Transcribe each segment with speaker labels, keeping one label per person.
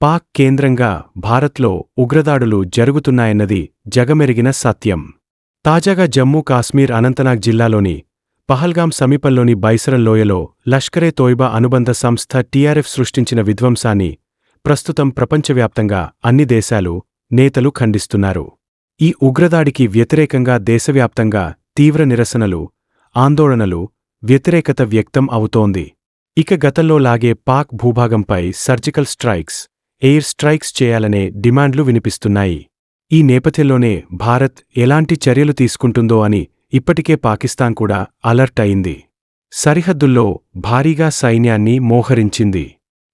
Speaker 1: పాక్ కేంద్రంగా భారత్లో ఉగ్రదాడులు జరుగుతున్నాయన్నది జగమెరిగిన సత్యం. తాజాగా జమ్మూ కాశ్మీర్ అనంతనాగ్ జిల్లాలోని పహల్గాం సమీపంలోని బైసరన్ లోయలో లష్కరే తోయిబా అనుబంధ సంస్థ టీఆర్ఎఫ్ సృష్టించిన విధ్వంసాన్ని ప్రస్తుతం ప్రపంచవ్యాప్తంగా అన్ని దేశాలు నేతలు ఖండిస్తున్నారు. ఈ ఉగ్రదాడికి వ్యతిరేకంగా దేశవ్యాప్తంగా తీవ్ర నిరసనలు ఆందోళనలు వ్యతిరేకత వ్యక్తం అవుతోంది. ఇక గతంలో లాగే పాక్ భూభాగంపై సర్జికల్ స్ట్రైక్స్ ఎయిర్ స్ట్రైక్స్ చేయాలనే డిమాండ్లు వినిపిస్తున్నాయి. ఈ నేపథ్యంలోనే భారత్ ఎలాంటి చర్యలు తీసుకుంటుందో అని ఇప్పటికే పాకిస్తాన్ కూడా అలర్ట్ అయింది. సరిహద్దుల్లో భారీగా సైన్యాన్ని మోహరించింది.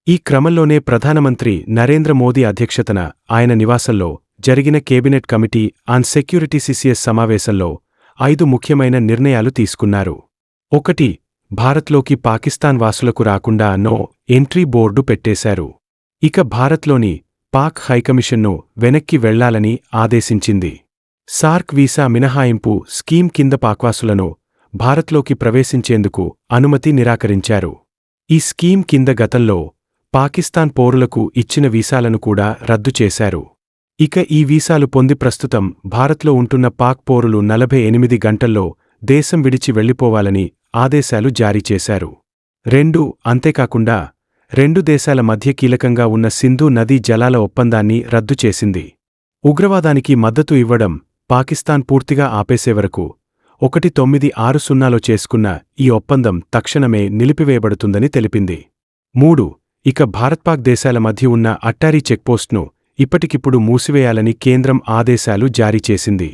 Speaker 1: ఈ క్రమంలోనే ప్రధానమంత్రి నరేంద్ర మోదీ అధ్యక్షతన ఆయన నివాసంలో జరిగిన cabinet committee on security CCS సమావేశంలో ఐదు ముఖ్యమైన నిర్ణయాలు తీసుకున్నారు. ఒకటి భారత్లోకి పాకిస్తాన్ వాసులకు రాకుండా నో ఎంట్రీ బోర్డు పెట్టేశారు. ఇక భారత్లోని పాక్ హైకమిషన్ను వెనక్కి వెళ్ళాలని ఆదేశించింది. సార్క్ వీసా మినహాయింపు స్కీమ్ కింద పాక్వాసులను భారత్లోకి ప్రవేశించేందుకు అనుమతి నిరాకరించారు. ఈ స్కీమ్ కింద గతంలో పాకిస్తాన్ పౌరులకు ఇచ్చిన వీసాలను కూడా రద్దు చేశారు. ఇక ఈ వీసాలు పొంది ప్రస్తుతం భారత్లో ఉంటున్న పాక్ పౌరులు నలభై ఎనిమిది గంటల్లో దేశం విడిచి వెళ్ళిపోవాలని ఆదేశాలు జారీ చేశారు. రెండు అంతేకాకుండా రెండు దేశాల మధ్య కీలకంగా ఉన్న సింధు నదీ జలాల ఒప్పందాన్ని రద్దు చేసింది. ఉగ్రవాదానికి మద్దతు ఇవ్వడం పాకిస్తాన్ పూర్తిగా ఆపేసే వరకు ఒకటి తొమ్మిది ఆరు సున్నాలో చేసుకున్న ఈ ఒప్పందం తక్షణమే నిలిపివేయబడుతుందని తెలిపింది. మూడు ఇక భారత్పాక్ దేశాల మధ్య ఉన్న అట్టారీ చెక్పోస్ట్ను ఇప్పటికిప్పుడు మూసివేయాలని కేంద్రం ఆదేశాలు జారీ చేసింది.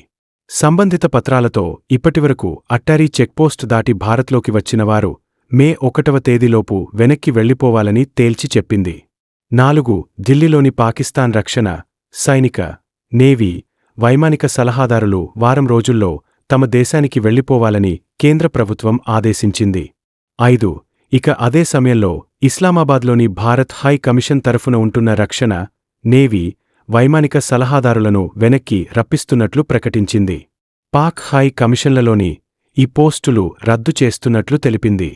Speaker 1: సంబంధిత పత్రాలతో ఇప్పటివరకు అట్టారీ చెక్పోస్ట్ దాటి భారత్లోకి వచ్చినవారు మే ఒకటవ తేదీలోపు వెనక్కి వెళ్ళిపోవాలని తేల్చి చెప్పింది. నాలుగు ఢిల్లీలోని పాకిస్తాన్ రక్షణ సైనిక నేవీ వైమానిక సలహాదారులు వారం రోజుల్లో తమ దేశానికి వెళ్ళిపోవాలని కేంద్ర ప్రభుత్వం ఆదేశించింది. ఐదు ఇక అదే సమయంలో ఇస్లామాబాద్లోని భారత్ హై కమిషన్ తరఫున ఉంటున్న రక్షణ నేవీ వైమానిక సలహాదారులను వెనక్కి రప్పిస్తున్నట్లు ప్రకటించింది. పాక్ హై కమిషన్లలోని ఈ పోస్టులు రద్దు చేస్తున్నట్లు తెలిపింది.